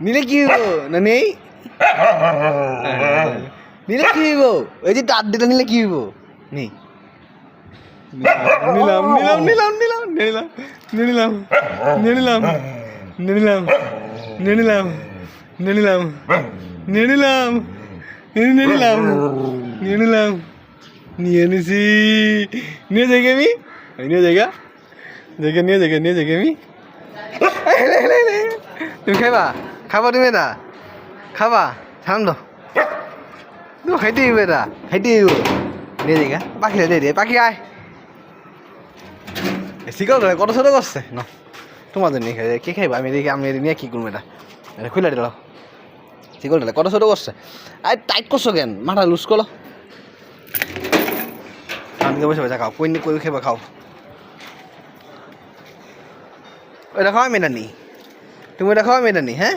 নিলে কি হইব না নেই নিলে কি হইব এই যে টাট দিটা নিলে কি হইব নেই নিলাম নিলাম নিলাম নিলাম নিলাম নিলাম নিলাম নিলাম নিলাম নিলাম নিলাম নিলাম নিলাম নিয়ে নিছি নিয়ে যাই আমি নিয়ে যাই জায়গা নিয়ে যাই নিয়ে যাই আমি তুমি খাইবা খাবা তুমি এটা খাবা ঠান্ড তুমি খাইতে হইব এটা, খাইতে হইব। নিয়ে যাই পাখি দে দে, পাখি আয়। শিকল কত ছোট করছে? না, তোমাদের নিয়ে খাই, কে খাইবা? আমি দেখি, আমি নিয়ে কি করব এটা? এটা খুলে দিল। শিকল ধরে, কত ছোট করছে? আই টাইট করছ কেন? মাথা লুজ করল আমি বসে বসে খাও, কই কই খাইবা, খাও। ওইটা খাওয়া মেয়েটা নি। তুমি ওটা খাওয়া মেয়েটা নি হ্যাঁ?